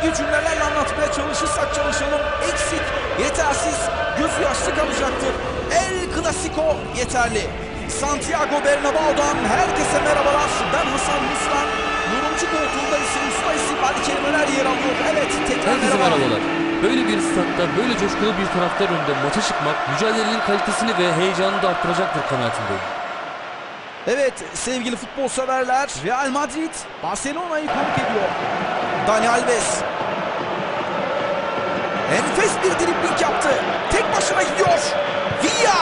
hangi cümlelerle anlatmaya çalışırsak çalışalım eksik, yetersiz, gözü yaşlı kalacaktır. El Clasico yeterli. Santiago Bernabéu'dan herkese merhabalar. Ben Hasan Muslan. Yorumcu koltuğunda ise usta isim Ali Kelimeler yer alıyor. Evet tekrar Herkese merhaba. merhabalar. Böyle bir statta, böyle coşkulu bir taraftar önünde maça çıkmak, mücadelenin kalitesini ve heyecanını da arttıracaktır kanaatindeyim. Evet sevgili futbol severler Real Madrid Barcelona'yı konuk ediyor. Dani Alves. Enfes bir dribling yaptı. Tek başına gidiyor. Villa.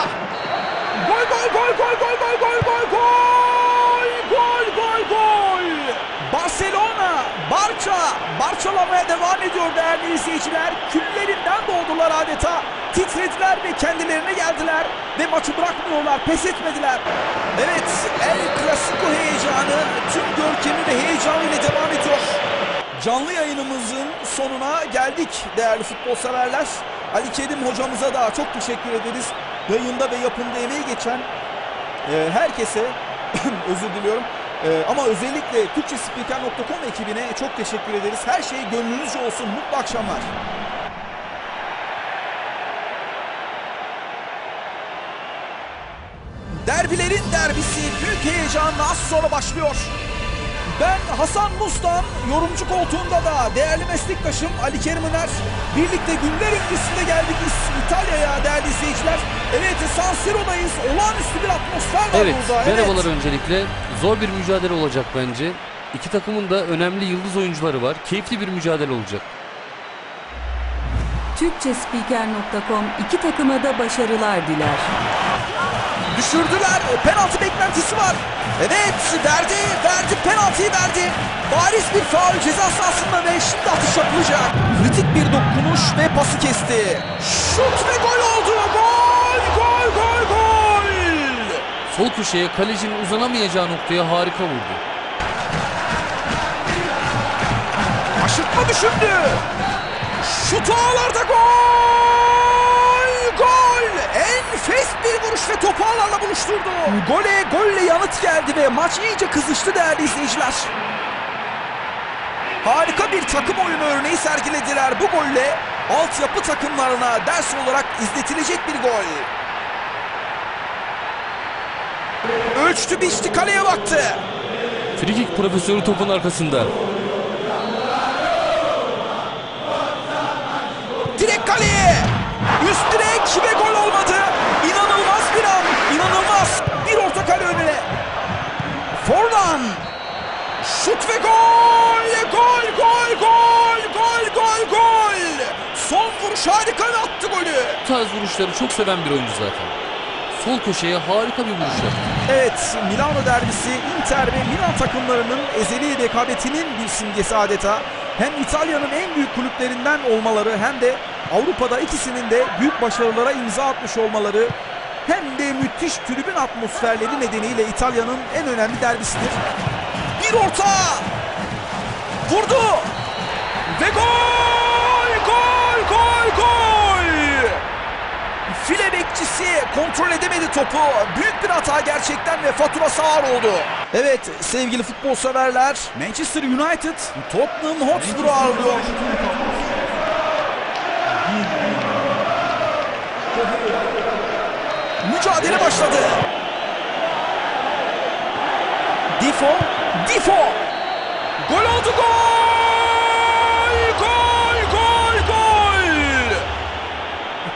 Gol gol gol gol gol gol gol gol gol gol gol gol. Barcelona Barça Barçalamaya devam ediyor değerli izleyiciler. Küllerinden doğdular adeta. Titrediler ve kendilerine geldiler ve maçı bırakmıyorlar, pes etmediler. Evet, El Clasico heyecanı tüm görkemi ve heyecanıyla devam ediyor. Canlı yayınımızın sonuna geldik değerli futbol severler. Ali Kerim hocamıza da çok teşekkür ederiz. Yayında ve yapımda emeği geçen e, herkese özür diliyorum. E, ama özellikle Türkçespiker.com ekibine çok teşekkür ederiz. Her şey gönlünüzce olsun. Mutlu akşamlar. Derbilerin derbisi büyük heyecanla az sonra başlıyor. Ben Hasan Mustan, yorumcu koltuğunda da değerli meslektaşım Ali Kerim Öner. Birlikte günler öncesinde geldik İtalya'ya değerli izleyiciler. Evet San Siro'dayız. Olağanüstü bir atmosfer var Evet, burada. merhabalar öncelikle. Zor bir mücadele olacak bence. İki takımın da önemli yıldız oyuncuları var. Keyifli bir mücadele olacak. Türkçespiker.com iki takıma da başarılar diler. Düşürdüler. Penaltı beklentisi var. Evet verdi. Verdi. Penaltıyı verdi. Bariz bir faul ceza sahasında ve şimdi atış yapılacak. Kritik bir dokunuş ve pası kesti. Şut ve gol oldu. Gol! Gol! Gol! Gol! Sol köşeye kalecinin uzanamayacağı noktaya harika vurdu. Aşırtma düşündü. Şut ağlarda gol! Gol! Enfes vuruş ve topu ağlarla buluşturdu. Gole golle yanıt geldi ve maç iyice kızıştı değerli izleyiciler. Harika bir takım oyunu örneği sergilediler bu golle. Altyapı takımlarına ders olarak izletilecek bir gol. Ölçtü biçti kaleye baktı. Frikik profesörü topun arkasında. Forlan. Şut ve gol. Gol, gol, gol. Gol, gol, gol. Son vuruş harika attı golü. Bu tarz vuruşları çok seven bir oyuncu zaten. Sol köşeye harika bir vuruş yaptı. Evet, Milano derbisi Inter ve Milan takımlarının ezeli rekabetinin bir simgesi adeta. Hem İtalya'nın en büyük kulüplerinden olmaları hem de Avrupa'da ikisinin de büyük başarılara imza atmış olmaları hem de müthiş tribün atmosferleri nedeniyle İtalya'nın en önemli derbisidir. Bir orta! Vurdu! Ve gol! Gol! Gol! Gol! File bekçisi kontrol edemedi topu. Büyük bir hata gerçekten ve faturası ağır oldu. Evet sevgili futbol severler. Manchester United Tottenham Hotspur'u ağırlıyor. Mücadele başladı. Difo, Difo. Gol oldu gol! Gol, gol, gol!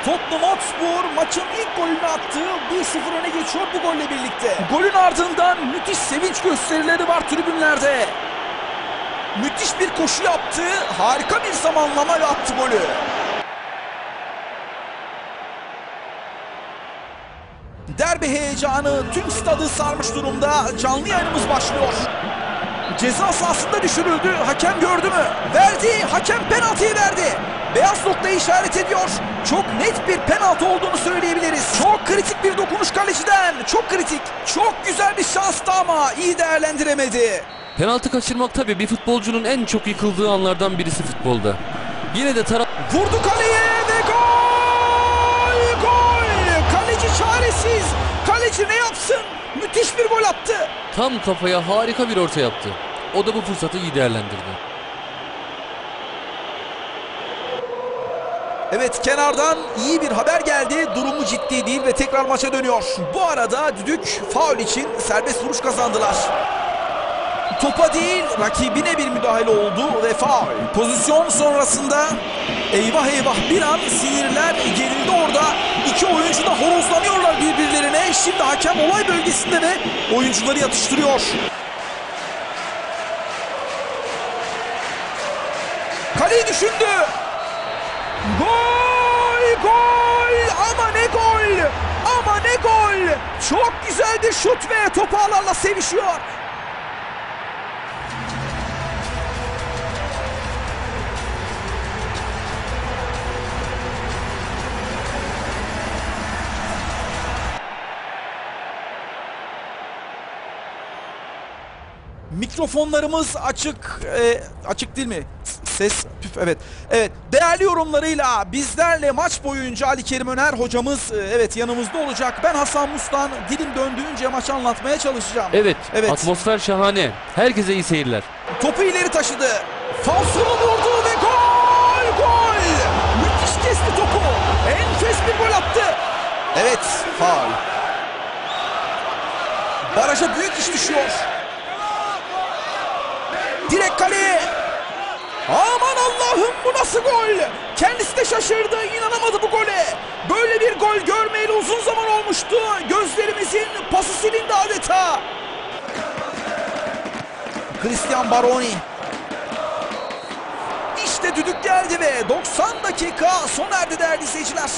Tottenham Hotspur maçın ilk golünü attı. 1-0 öne geçiyor bu golle birlikte. Golün ardından müthiş sevinç gösterileri var tribünlerde. Müthiş bir koşu yaptı. Harika bir zamanlama ve attı golü. Derbi heyecanı tüm stadı sarmış durumda. Canlı yayınımız başlıyor. Ceza sahasında düşürüldü. Hakem gördü mü? Verdi. Hakem penaltıyı verdi. Beyaz noktayı işaret ediyor. Çok net bir penaltı olduğunu söyleyebiliriz. Çok kritik bir dokunuş kaleciden. Çok kritik. Çok güzel bir şanstı ama iyi değerlendiremedi. Penaltı kaçırmak tabii bir futbolcunun en çok yıkıldığı anlardan birisi futbolda. Yine de taraf Vurdu kaleye ve gol! Gol! Kaleci çaresiz. Kaleci ne yapsın? Müthiş bir gol attı. tam kafaya harika bir orta yaptı. O da bu fırsatı iyi değerlendirdi. Evet kenardan iyi bir haber geldi. Durumu ciddi değil ve tekrar maça dönüyor. Bu arada düdük faul için serbest vuruş kazandılar. Topa değil rakibine bir müdahale oldu ve faul. Pozisyon sonrasında eyvah eyvah bir an sinirler gerildi orada. İki oyuncu da horozlanıyorlar birbirlerine. Şimdi hakem olay bölgesinde ve oyuncuları yatıştırıyor. Kaleyi düşündü. Gol! Gol! Ama ne gol! Ama ne gol! Çok güzeldi şut ve topu ağlarla sevişiyor. Mikrofonlarımız açık. e, açık değil mi? Ses püf evet. Evet. Değerli yorumlarıyla bizlerle maç boyunca Ali Kerim Öner hocamız e, evet yanımızda olacak. Ben Hasan Mustan dilim döndüğünce maçı anlatmaya çalışacağım. Evet, Evet. atmosfer şahane. Herkese iyi seyirler. Topu ileri taşıdı. Falsonu vurdu ve gol! Gol! Müthiş kesti topu. Enfes bir gol attı. Evet, faul. Baraja büyük iş düşüyor. Kaleye. Aman Allah'ım bu nasıl gol? Kendisi de şaşırdı, inanamadı bu gole. Böyle bir gol görmeyeli uzun zaman olmuştu. Gözlerimizin pası silindi adeta. Christian Baroni. İşte düdük geldi ve 90 dakika sona erdi değerli izleyiciler.